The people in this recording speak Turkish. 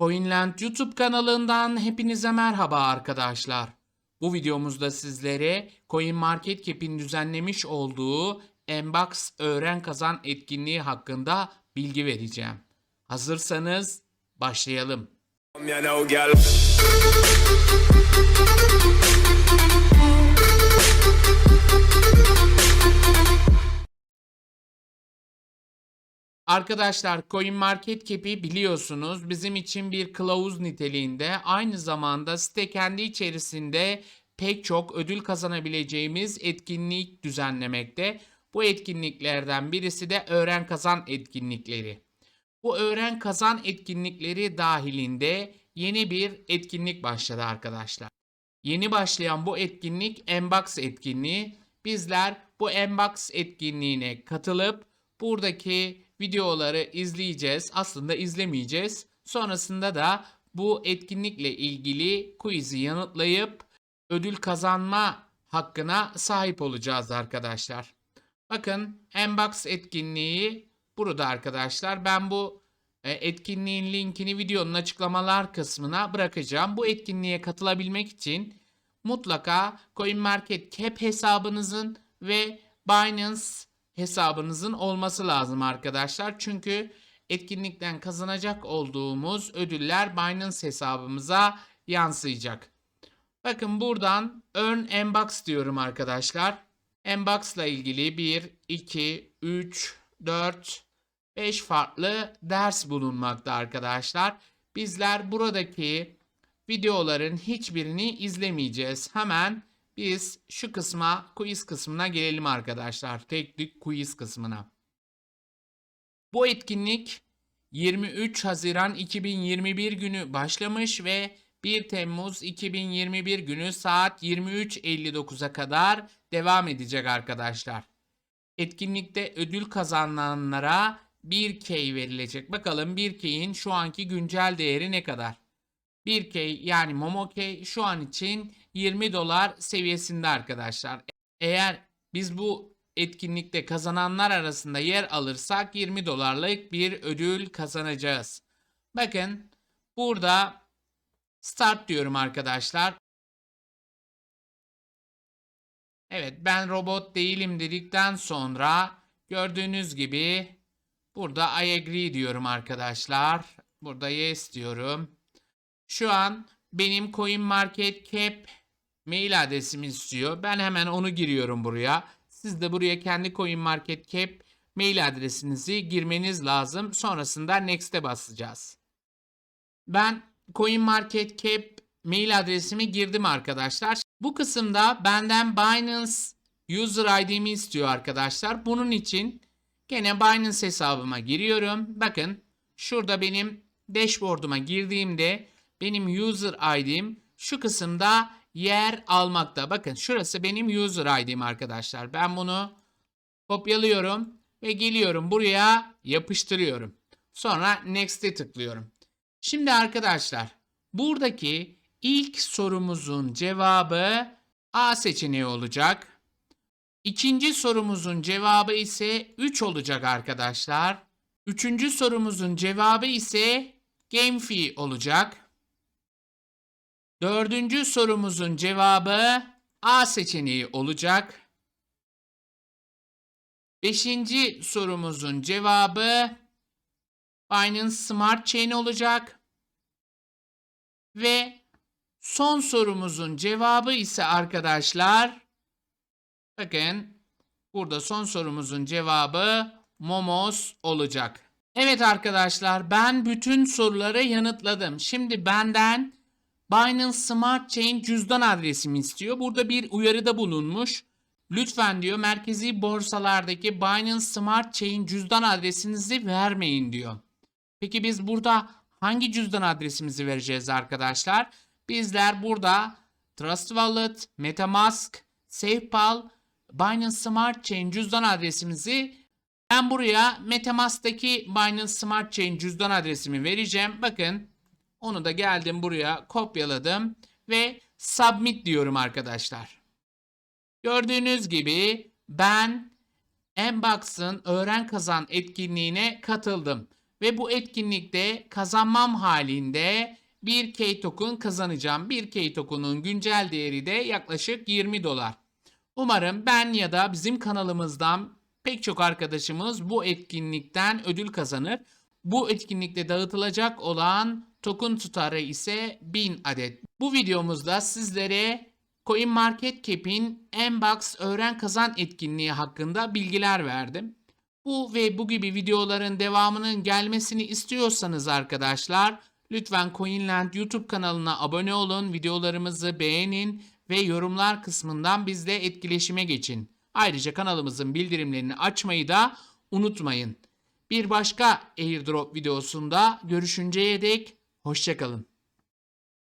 Coinland YouTube kanalından hepinize merhaba arkadaşlar. Bu videomuzda sizlere CoinMarketCap'in düzenlemiş olduğu Mbox Öğren Kazan etkinliği hakkında bilgi vereceğim. Hazırsanız başlayalım. Arkadaşlar CoinMarketCap'i biliyorsunuz bizim için bir kılavuz niteliğinde aynı zamanda site kendi içerisinde pek çok ödül kazanabileceğimiz etkinlik düzenlemekte. Bu etkinliklerden birisi de öğren kazan etkinlikleri. Bu öğren kazan etkinlikleri dahilinde yeni bir etkinlik başladı arkadaşlar. Yeni başlayan bu etkinlik Mbox etkinliği. Bizler bu Mbox etkinliğine katılıp buradaki videoları izleyeceğiz. Aslında izlemeyeceğiz. Sonrasında da bu etkinlikle ilgili quiz'i yanıtlayıp ödül kazanma hakkına sahip olacağız arkadaşlar. Bakın Mbox etkinliği burada arkadaşlar. Ben bu e, etkinliğin linkini videonun açıklamalar kısmına bırakacağım. Bu etkinliğe katılabilmek için mutlaka CoinMarketCap hesabınızın ve Binance hesabınızın olması lazım arkadaşlar. Çünkü etkinlikten kazanacak olduğumuz ödüller Binance hesabımıza yansıyacak. Bakın buradan Earn Mbox diyorum arkadaşlar. Mbox ile ilgili 1, 2, 3, 4, 5 farklı ders bulunmakta arkadaşlar. Bizler buradaki videoların hiçbirini izlemeyeceğiz. Hemen biz şu kısma, quiz kısmına gelelim arkadaşlar. Teknik quiz kısmına. Bu etkinlik 23 Haziran 2021 günü başlamış ve 1 Temmuz 2021 günü saat 23.59'a kadar devam edecek arkadaşlar. Etkinlikte ödül kazananlara 1K verilecek. Bakalım 1K'in şu anki güncel değeri ne kadar? 1K yani Momo-K şu an için 20 dolar seviyesinde arkadaşlar. Eğer biz bu etkinlikte kazananlar arasında yer alırsak 20 dolarlık bir ödül kazanacağız. Bakın burada start diyorum arkadaşlar. Evet ben robot değilim dedikten sonra gördüğünüz gibi burada I agree diyorum arkadaşlar. Burada yes diyorum. Şu an benim CoinMarketCap mail adresimi istiyor. Ben hemen onu giriyorum buraya. Siz de buraya kendi CoinMarketCap mail adresinizi girmeniz lazım. Sonrasında Next'e basacağız. Ben CoinMarketCap mail adresimi girdim arkadaşlar. Bu kısımda benden Binance user ID'mi istiyor arkadaşlar. Bunun için gene Binance hesabıma giriyorum. Bakın şurada benim dashboard'uma girdiğimde benim user ID'm şu kısımda yer almakta. Bakın şurası benim user ID'm arkadaşlar. Ben bunu kopyalıyorum ve geliyorum buraya yapıştırıyorum. Sonra next'e tıklıyorum. Şimdi arkadaşlar buradaki ilk sorumuzun cevabı A seçeneği olacak. İkinci sorumuzun cevabı ise 3 olacak arkadaşlar. Üçüncü sorumuzun cevabı ise GameFi olacak. Dördüncü sorumuzun cevabı A seçeneği olacak. Beşinci sorumuzun cevabı Binance Smart Chain olacak. Ve son sorumuzun cevabı ise arkadaşlar bakın burada son sorumuzun cevabı Momos olacak. Evet arkadaşlar ben bütün soruları yanıtladım. Şimdi benden Binance Smart Chain cüzdan adresimi istiyor. Burada bir uyarıda bulunmuş. Lütfen diyor merkezi borsalardaki Binance Smart Chain cüzdan adresinizi vermeyin diyor. Peki biz burada hangi cüzdan adresimizi vereceğiz arkadaşlar? Bizler burada Trust Wallet, Metamask, SafePal, Binance Smart Chain cüzdan adresimizi ben buraya Metamask'taki Binance Smart Chain cüzdan adresimi vereceğim. Bakın onu da geldim buraya kopyaladım ve submit diyorum arkadaşlar. Gördüğünüz gibi ben Mbox'ın öğren kazan etkinliğine katıldım. ve bu etkinlikte kazanmam halinde bir K-Token kazanacağım. Bir K-Token'un güncel değeri de yaklaşık 20 dolar. Umarım ben ya da bizim kanalımızdan pek çok arkadaşımız bu etkinlikten ödül kazanır. Bu etkinlikte dağıtılacak olan token tutarı ise 1000 adet. Bu videomuzda sizlere CoinMarketCap'in Mbox öğren kazan etkinliği hakkında bilgiler verdim. Bu ve bu gibi videoların devamının gelmesini istiyorsanız arkadaşlar lütfen Coinland YouTube kanalına abone olun, videolarımızı beğenin ve yorumlar kısmından bizle etkileşime geçin. Ayrıca kanalımızın bildirimlerini açmayı da unutmayın. Bir başka airdrop videosunda görüşünceye dek hoşçakalın.